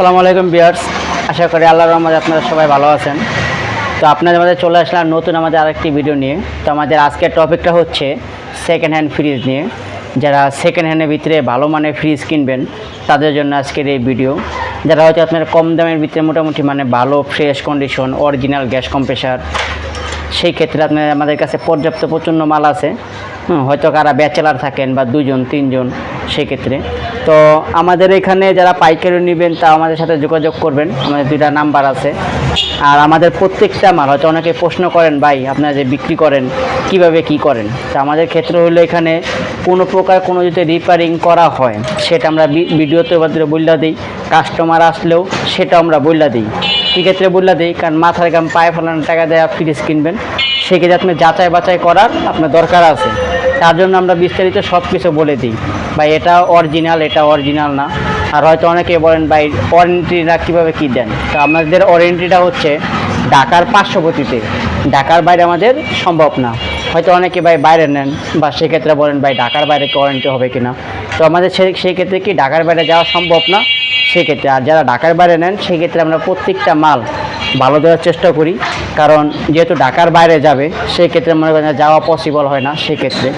আসসালামু আলাইকুম বিয়ার্স আশা করি আল্লাহর রহমতে আপনারা সবাই ভালো আছেন। তো আপনাদের মাঝে চলে আসলাম নতুন আমাদের আরেকটি ভিডিও নিয়ে। তো আমাদের আজকের টপিকটা হচ্ছে সেকেন্ড হ্যান্ড ফ্রিজ নিয়ে। যারা সেকেন্ড হ্যান্ডের ভিতরে ভালো মানের ফ্রিজ কিনবেন, তাদের জন্য আজকের এই ভিডিও যারা হয়তো আপনার কম দামের ভিতরে মোটামুটি মানে ভালো fresh condition original gas compressor সেই ক্ষেত্রে আপনার আমাদের কাছে পর্যাপ্ত প্রচণ্ড মাল আছে। হয়তো কারা ব্যাচেলার থাকেন বা দুজন তিনজন সেক্ষেত্রে তো আমাদের এখানে যারা পাইকারি নেবেন তা আমাদের সাথে যোগাযোগ করবেন। আমাদের দুইটা নাম্বার আছে। আর আমাদের প্রত্যেকটা মাল, হয়তো অনেকে প্রশ্ন করেন, ভাই, আপনারা যে বিক্রি করেন, কীভাবে কি করেন? তো আমাদের ক্ষেত্রে হলো এখানে কোনো প্রকার কোনো যদি রিপেয়ারিং করা হয়, সেটা আমরা ভিডিওতে বললা দিই। কাস্টমার আসলেও সেটা আমরা বললা দিই। সেক্ষেত্রে বললা দিই, কারণ মাথার গাম পায়ে ফেলানোর টাকা দেওয়া ফ্রিজ কিনবেন। সেক্ষেত্রে আপনি যাচাই বাছাই করার আপনার দরকার আছে। তার জন্য আমরা বিস্তারিত সব কিছু বলে দিই। ভাই, এটা অরিজিনাল এটা অরিজিনাল না। আর হয়তো অনেকে বলেন, ভাই ওয়ারেন্টিটা কীভাবে কী দেন? তো আমাদের ওয়ারেন্টিটা হচ্ছে ঢাকার পার্শ্ববর্তীতে। ঢাকার বাইরে আমাদের সম্ভব না। হয়তো অনেকে, ভাই, বাইরে নেন। বা সেক্ষেত্রে বলেন, ভাই, ঢাকার বাইরে কি ওয়ারেন্টি হবে কিনা তো আমাদের সেই ক্ষেত্রে কি ঢাকার বাইরে যাওয়া সম্ভব না? সেক্ষেত্রে। আর যারা ঢাকার বাইরে নেন, সেক্ষেত্রে আমরা প্রত্যেকটা মাল ভালো দেওয়ার চেষ্টা করি। কারণ যেহেতু ঢাকার বাইরে যাবে সেই ক্ষেত্রে মনে করেন যাওয়া পসিবল হয় না সেক্ষেত্রে।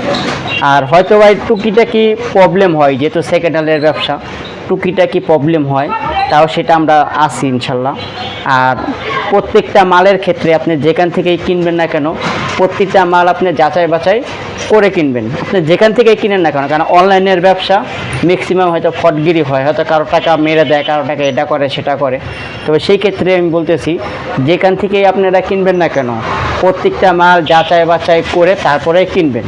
আর হয়তো ভাই টুকিটাকি প্রবলেম হয়, যেহেতু সেকেন্ড হ্যান্ডের ব্যবসা টুকিটাকি প্রবলেম হয়, তাও সেটা আমরা আসি ইনশাল্লাহ। আর প্রত্যেকটা মালের ক্ষেত্রে আপনি যেখান থেকেই কিনবেন না কেন প্রত্যেকটা মাল আপনি যাচাই বাছাই করে কিনবেন। আপনি যেখান থেকেই কিনেন না কেন, কারণ অনলাইনের ব্যবসা ম্যাক্সিমাম হয়তো ফটগিরি হয়, হয়তো কারও টাকা মেরে দেয়, কারও টাকা এটা করে, সেটা করে। তবে সেই ক্ষেত্রে আমি বলতেছি, যেখান থেকেই আপনারা কিনবেন না কেন, প্রত্যেকটা মাল যাচাই বাছাই করে তারপরে কিনবেন।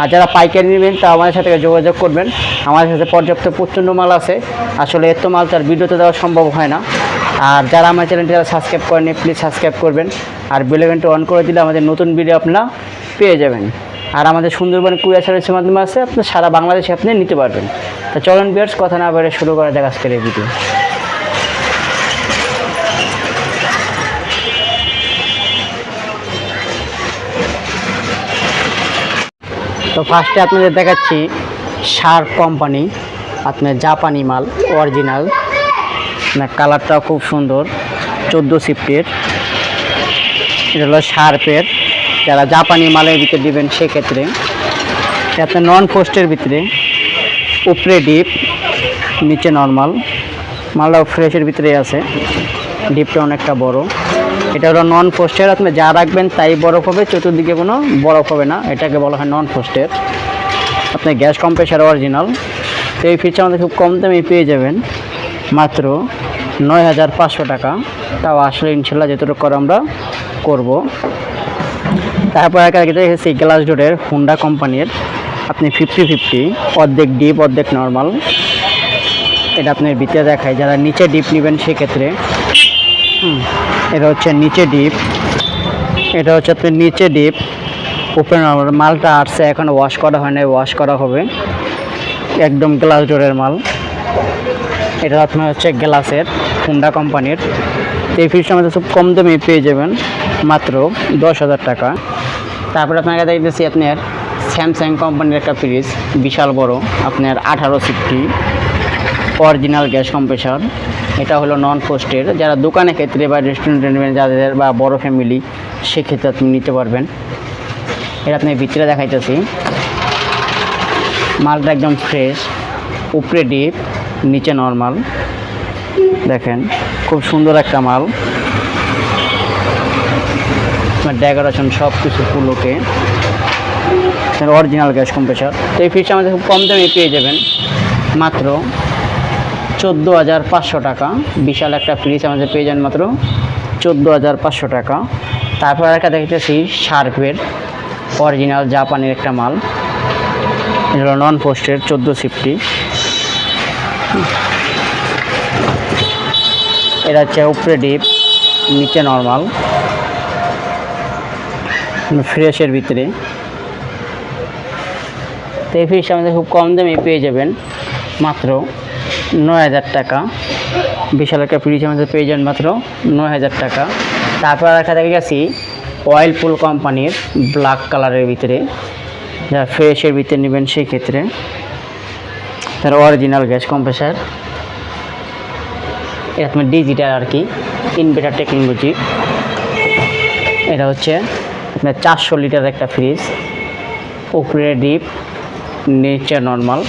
আর যারা পাইকারি নেবেন তা আমাদের সাথে যোগাযোগ করবেন। আমাদের সাথে পর্যাপ্ত প্রচণ্ড মাল আছে। আসলে এত মাল তার ভিডিওতে দেওয়া সম্ভব হয় না। আর যারা আমার চ্যানেলটি যারা সাবস্ক্রাইব করেনি প্লিজ সাবস্ক্রাইব করবেন। আর বেলেভেনটা অন করে দিলে আমাদের নতুন ভিডিও আপনারা পেয়ে যাবেন। আর আমাদের সুন্দরবন কুরিয়ার সার্ভিসের মাধ্যমে আছে আপনি সারা বাংলাদেশে আপনি নিতে পারবেন। তা চলুন বিয়ার্স কথা না বলে শুরু করা যাক আজকের এই ভিডিও তো ফার্স্টে আপনাদের দেখাচ্ছি শার্প কোম্পানি আপনার জাপানি মাল অরিজিনাল না কালারটাও খুব সুন্দর, চোদ্দ সিফটের এটা হলো শার্পের যারা জাপানি মালের ভিতরে দিবেন সেক্ষেত্রে আপনার নন পোস্টের ভিতরে উপরে ডিপ নিচে নর্মাল মালটাও ফ্রেশের ভিতরে আছে। ডিপটা অনেকটা বড়। এটা হলো নন পোস্টের আপনি যা রাখবেন তাই বরফ হবে, চতুর্দিকে কোনো বরফ হবে না। এটাকে বলা হয় নন পোস্টের আপনি গ্যাস কম্প্রেসার অরিজিনাল তো এই ফিচটা আমাদের খুব কম দামে পেয়ে যাবেন। মাত্র নয় হাজার পাঁচশো টাকা। তাও আসলে ইনশাল্লাহ যতটুকু করে আমরা করব। তারপর একটা এসেছি গ্লাস ডোরের হুন্ডা কোম্পানির আপনি ফিফটি ফিফটি অর্ধেক ডিপ অর্ধেক নর্মাল এটা আপনার ভিতরে দেখায় যারা নিচে ডিপ নেবেন সেক্ষেত্রে। হুম, এটা হচ্ছে নিচে ডিপ এটা হচ্ছে আপনার নিচে ডিপ উপরে নর্মাল মালটা আসছে এখন ওয়াশ করা হয় না ওয়াশ করা হবে। একদম গ্লাস ডোরের মাল। এটা আপনার হচ্ছে গ্লাসের হুন্ডা কোম্পানির এই ফ্রিজটা আমাদের খুব কম দামে পেয়ে যাবেন, মাত্র দশ হাজার টাকা। তারপরে আপনাকে দেখতেছি আপনার স্যামসাং কোম্পানির একটা ফ্রিজ বিশাল বড়, আপনার আঠারো সিফটি অরিজিনাল গ্যাস কম্প্রেসার এটা হলো নন পোস্টের যারা দোকানের ক্ষেত্রে বা রেস্টুরেন্টে যাদের বা বড় ফ্যামিলি সেক্ষেত্রে আপনি নিতে পারবেন। এটা আপনি ভিতরে দেখাইতেছি। মালটা একদম ফ্রেশ উপরে ডিপ নিচে নর্মাল দেখেন। খুব সুন্দর একটা মাল। ডেকোরেশন সব কিছু পুলোকে অরিজিনাল গ্যাস কম্প্রেসার তো এই ফ্রিজটা আমাদের খুব কম দামে পেয়ে যাবেন। মাত্র চোদ্দ হাজার পাঁচশো টাকা। বিশাল একটা ফ্রিজ আমাদের পেয়ে যান মাত্র চোদ্দ হাজার পাঁচশো টাকা। তারপর একটা দেখতেছি শার্পের অরিজিনাল জাপানের একটা মাল। এটা নন পোস্টের চোদ্দ সিফটি এটা হচ্ছে উপরে ডিপ, নিচে নর্মাল ফ্রেশের ভিতরে। তো এই ফ্রিজটা আমাদের খুব কম দামে পেয়ে যাবেন, মাত্র নয় হাজার টাকা। বিশাল একটা ফ্রিজ আমাদের পেয়ে যাবেন মাত্র নয় হাজার টাকা। তারপর একটা দেখে গেছি অয়েল পুল কোম্পানির ব্ল্যাক কালারের ভিতরে। যারা ফ্রেশের ভিতরে নেবেন সেই ক্ষেত্রে তার অরিজিনাল গ্যাস কম্প্রেসার এটা আপনার ডিজিটাল আর কি ইনভার্টার টেকনোলজি এটা হচ্ছে আপনার চারশো লিটার একটা ফ্রিজ উপরে ডিপ নিচে নর্মাল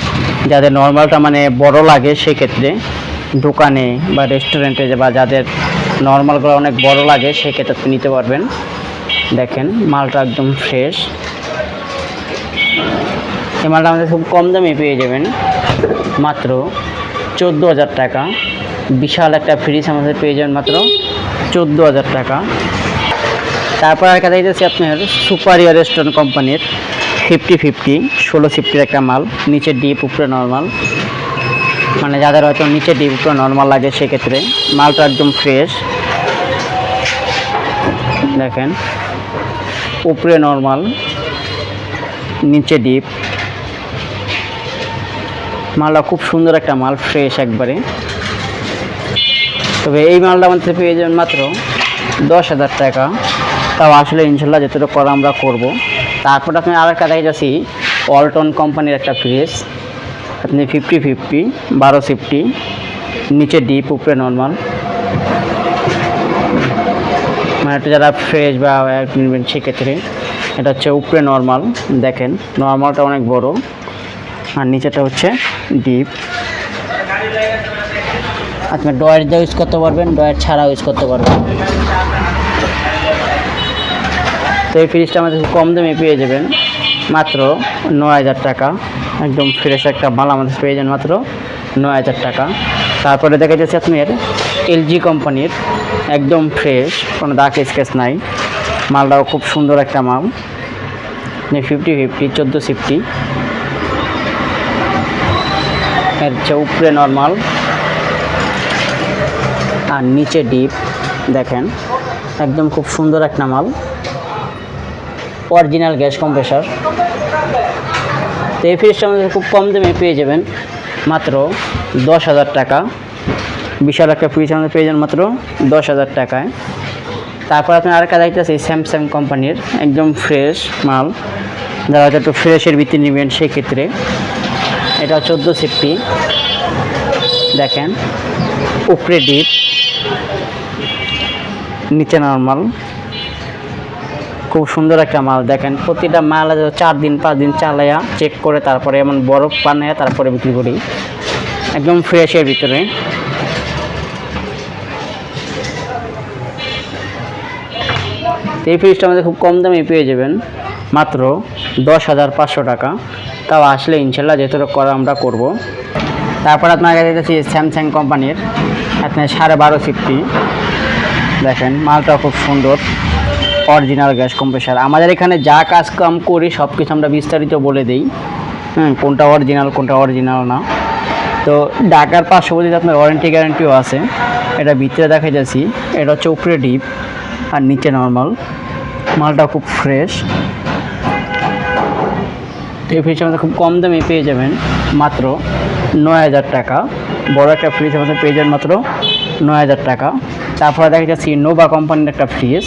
যাদের নর্মালটা মানে বড় লাগে সেক্ষেত্রে দোকানে বা রেস্টুরেন্টে বা যাদের নর্মালগুলো অনেক বড় লাগে সেক্ষেত্রে আপনি নিতে পারবেন। দেখেন, মালটা একদম ফ্রেশ এই মালটা আমাদের খুব কম দামে পেয়ে যাবেন। মাত্র চোদ্দ হাজার টাকা। বিশাল একটা ফ্রিজ আমাদের পেয়ে যাবেন মাত্র চোদ্দ হাজার টাকা। তারপর আর কাছে দিতেছি আপনার সুপারিয়ার রেস্টুরেন্ট কোম্পানির ফিফটি ফিফটি, ষোলো ফিফটির একটা মাল, নিচে ডিপ, উপরে নর্মাল। মানে যাদের হয়তো নিচে ডিপ, উপরে নর্মাল লাগে সেক্ষেত্রে মালটা একদম ফ্রেশ। দেখেন, উপরে নর্মাল, নিচে ডিপ। মালটা খুব সুন্দর একটা মাল, ফ্রেশ একবারে। তবে এই মালটা আমাদের পেয়ে যাবেন মাত্র দশ হাজার টাকা। তাও আসলে ইনশাল্লাহ যতটুকু করা আমরা করব। তারপর আপনি আর একটা দেখে যাচ্ছি অল্টন কোম্পানির একটা ফ্রিজ আপনি ফিফটি ফিফটি বারো ফিফটি নিচে ডিপ উপরে নর্মাল মানে একটু যারা ফ্রেশ বা কিনবেন সেক্ষেত্রে, এটা হচ্ছে উপরে নর্মাল দেখেন নর্মালটা অনেক বড়। আর নিচেটা হচ্ছে ডিপ আপনি ডয়ের দিয়ে ইউজ করতে পারবেন, ডয়ের ছাড়া ইউজ করতে পারবেন। তো এই ফ্রিজটা আমাদের খুব কম দামে পেয়ে যাবেন। মাত্র নয় হাজার টাকা। একদম ফ্রেশ একটা মাল আমাদের পেয়ে যাবেন মাত্র নয় হাজার টাকা। তারপরে দেখা যাচ্ছে আপনার এলজি কোম্পানির। একদম ফ্রেশ কোনো দাগ স্কেচ নাই। মালটাও খুব সুন্দর একটা মাল। ফিফটি ফিফটি চোদ্দ ফিফটি এর উপরে নর্মাল আর নিচে ডিপ, দেখেন, একদম খুব সুন্দর একটা মাল। অরিজিনাল গ্যাস কম্প্রেসার তো এই ফ্রিজটা আমাদের খুব কম দামে পেয়ে যাবেন, মাত্র দশ হাজার টাকা। বিশাল একটা ফ্রিজ আমাদের পেয়ে যাবেন মাত্র দশ হাজার টাকায়। তারপর আপনি আরেকটা দেখতেছি স্যামসাং কোম্পানির একদম ফ্রেশ মাল। যারা হয়তো একটু ফ্রেশের ভিত্তি নেবেন, সেক্ষেত্রে। এটা চোদ্দ সিফটি দেখেন, উপরে ডিপ। নিচে নর্মাল খুব সুন্দর একটা মাল দেখেন। প্রতিটা মাল চার দিন, পাঁচ দিন চালাইয়া চেক করে তারপরে এমন বরফ বানাইয়া তারপরে বিক্রি করি। একদম ফ্রেশের ভিতরে। এই ফ্রিজটা আমাদের খুব কম দামে পেয়ে যাবেন। মাত্র দশ হাজার পাঁচশো টাকা। তাও আসলে ইনশাল্লাহ যেহেতু করা আমরা করব। তারপর আপনার কাছে স্যামসাং কোম্পানির আপনার সাড়ে বারো ফিফটি দেখেন মালটা খুব সুন্দর অরিজিনাল গ্যাস কম্প্রেসার আমাদের এখানে যা কাজ কাম করি সব কিছু আমরা বিস্তারিত বলে দিই। হুম, কোনটা অরিজিনাল কোনটা অরিজিনাল না। তো ঢাকার পার্শ্ববর্তীতে আপনার ওয়ারেন্টি গ্যারেন্টিও আছে। এটা ভিতরে দেখা যাচ্ছি এটা উপরে ডিপ আর নিচে নর্মাল মালটা খুব ফ্রেশ এই ফ্রিজ আমাদের খুব কম দামে পেয়ে যাবেন। মাত্র নয় হাজার টাকা। বড় একটা ফ্রিজ আমাদের পেয়ে যাবেন মাত্র নয় হাজার টাকা। তারপরে দেখা যাচ্ছে নোভা কোম্পানির একটা ফ্রিজ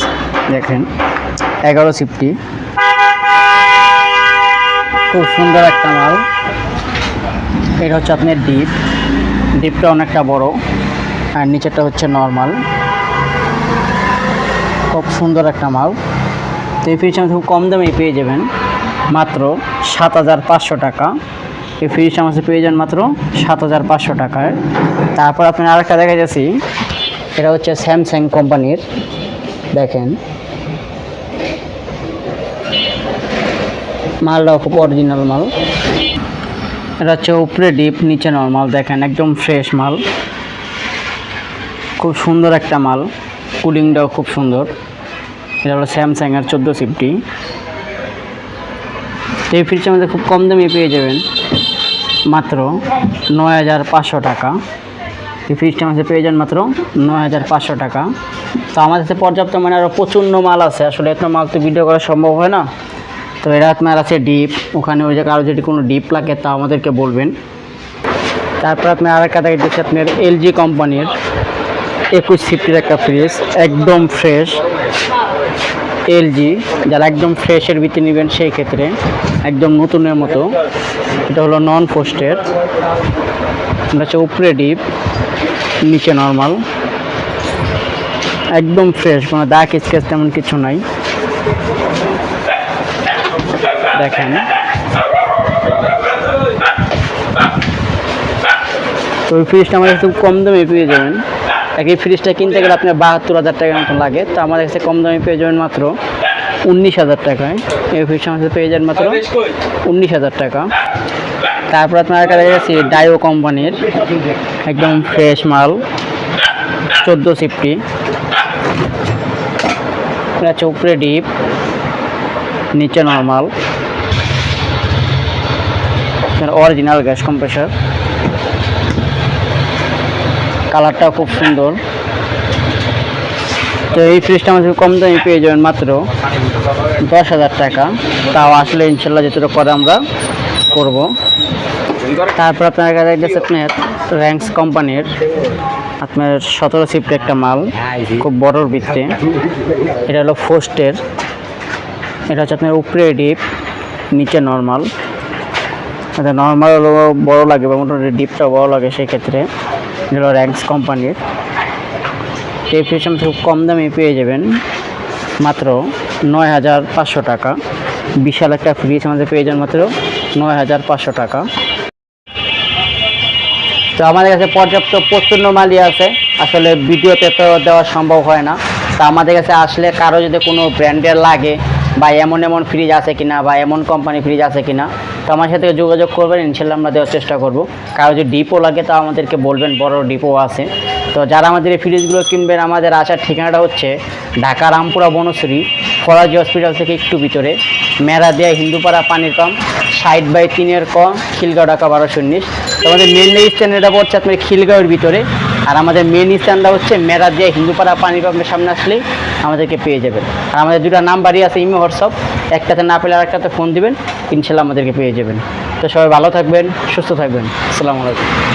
দেখেন, এগারো সিফটি খুব সুন্দর একটা মাল। এটা হচ্ছে আপনার ডিপ ডিপটা অনেকটা বড়, আর নিচেরটা হচ্ছে নর্মাল খুব সুন্দর একটা মাল। তো এই ফ্রিজ আমাদের খুব কম দামে পেয়ে যাবেন, মাত্র সাত হাজার পাঁচশো টাকা। এই ফ্রিজ আমাদের পেয়ে যান মাত্র সাত হাজার পাঁচশো টাকায়। তারপর আপনার আরেকটা দেখা যাচ্ছি এটা হচ্ছে স্যামসাং কোম্পানির, দেখেন। মালটাও খুব অরিজিনাল মাল। এটা হচ্ছে উপরে ডিপ নিচে নর্মাল দেখেন, একদম ফ্রেশ মাল। খুব সুন্দর একটা মাল কুলিংটাও খুব সুন্দর। এটা হলো স্যামসাংয়ের চোদ্দ ফিফটি এই ফ্রিজটা আমাদের খুব কম দামে পেয়ে যাবেন। মাত্র নয় হাজার পাঁচশো টাকা। এই ফ্রিজটা আমাদের পেয়ে যান মাত্র নয় হাজার পাঁচশো টাকা। তো আমাদের কাছে পর্যাপ্ত মানে আরও প্রচণ্ড মাল আছে। আসলে এত মাল তো ভিডিও করা সম্ভব হয় না। তো এরা আপনার আছে ডিপ ওখানে ওই জায়গায় আরও যদি কোনো ডিপ লাগে তা আমাদেরকে বলবেন। তারপর আপনি আর একটা দেখে দিচ্ছি আপনার এলজি কোম্পানির একুশ ফিফটির একটা ফ্রিজ একদম ফ্রেশ এলজি যারা একদম ফ্রেশের ভিতরে নেবেন সেই ক্ষেত্রে একদম নতুনের মতো। এটা হলো নন পোস্টের এটা হচ্ছে উপরে ডিপ নিচে নর্মাল একদম ফ্রেশ কোনো দাগ স্কেচ তেমন কিছু নাই। দেখেন। তো ওই ফ্রিজটা আমাদের খুব কম দামে পেয়ে যাবেন। একই ফ্রিজটা কিনতে গেলে আপনার বাহাত্তর হাজার টাকার মতো লাগে। তো আমার কাছে কম দামে পেয়ে যাবেন মাত্র উনিশ হাজার টাকায় এই ফ্রিজটা আমাদের পেয়ে যান মাত্র উনিশ হাজার টাকা। তারপর আপনার কাছে গেছি ডাইও কোম্পানির একদম ফ্রেশ মাল, চোদ্দ সিফটি। হচ্ছে উপরে ডিপ, নিচে নর্মাল। অরিজিনাল গ্যাস কম্প্রেসার কালারটাও খুব সুন্দর। তো এই ফ্রিজটা আমাদের কম দামে পেয়ে যাবেন মাত্র দশ হাজার টাকা। তাও আসলে ইনশাল্লাহ যেটুকু করে আমরা করব। তারপর আপনার কাছে গেছে আপনার র্যাঙ্কস কোম্পানির। আপনার সতেরো সিফট একটা মাল, খুব বড়োর ভিত্তি। এটা হলো ফোস্টের এটা হচ্ছে আপনার উপরে ডিপ নিচে নর্মাল নর্মাল হলো বড়ো লাগে বা মোটামুটি ডিপটা বড়ো লাগে সেক্ষেত্রে। এটা হলো র্যাঙ্কস কোম্পানির। এই ফ্রিজ খুব কম দামে পেয়ে যাবেন। মাত্র নয় হাজার পাঁচশো টাকা। বিশাল একটা ফ্রিজ আমাদের পেয়ে যান মাত্র নয় হাজার পাঁচশো টাকা। তো আমাদের কাছে পর্যাপ্ত প্রচণ্ড মালই আছে। আসলে ভিডিওতে তো দেওয়া সম্ভব হয় না। তা আমাদের কাছে আসলে কারও যদি কোনো ব্র্যান্ডের লাগে বা এমন এমন ফ্রিজ আছে কিনা বা এমন কোম্পানি ফ্রিজ আছে কিনা, তো আমার সাথে যোগাযোগ করবেন, ইনশাল্লাহ আমরা দেওয়ার চেষ্টা করব। কারও যদি ডিপো লাগে তা আমাদেরকে বলবেন, বড় ডিপো আছে। তো যারা আমাদের এই ফ্রিজগুলো কিনবেন, আমাদের আসার ঠিকানাটা হচ্ছে ঢাকা রামপুরা বনশ্রী, ফরাজি হসপিটাল থেকে একটু ভিতরে, মেরাদিয়া হিন্দুপাড়া পানির পাম্প ষাট বাই তিনের ক, খিলগাঁও ঢাকা বারোশো উনিশ। তো আমাদের মেন স্ট্যান্ডটা পড়ছে আপনার খিলগাঁওয়ের ভিতরে। আর আমাদের মেন স্ট্যান্ডটা হচ্ছে মেরাদিয়া হিন্দুপাড়া পানি পাম্পের সামনে আসলেই আমাদেরকে পেয়ে যাবেন। আর আমাদের দুটো নাম্বারই আছে ইমো, হোয়াটসঅ্যাপ। একটাতে না পেলে আরেকটাতে ফোন দিবেন, ইনশাল্লাহ আমাদেরকে পেয়ে যাবেন। তো সবাই ভালো থাকবেন, সুস্থ থাকবেন। আসসালামু আলাইকুম।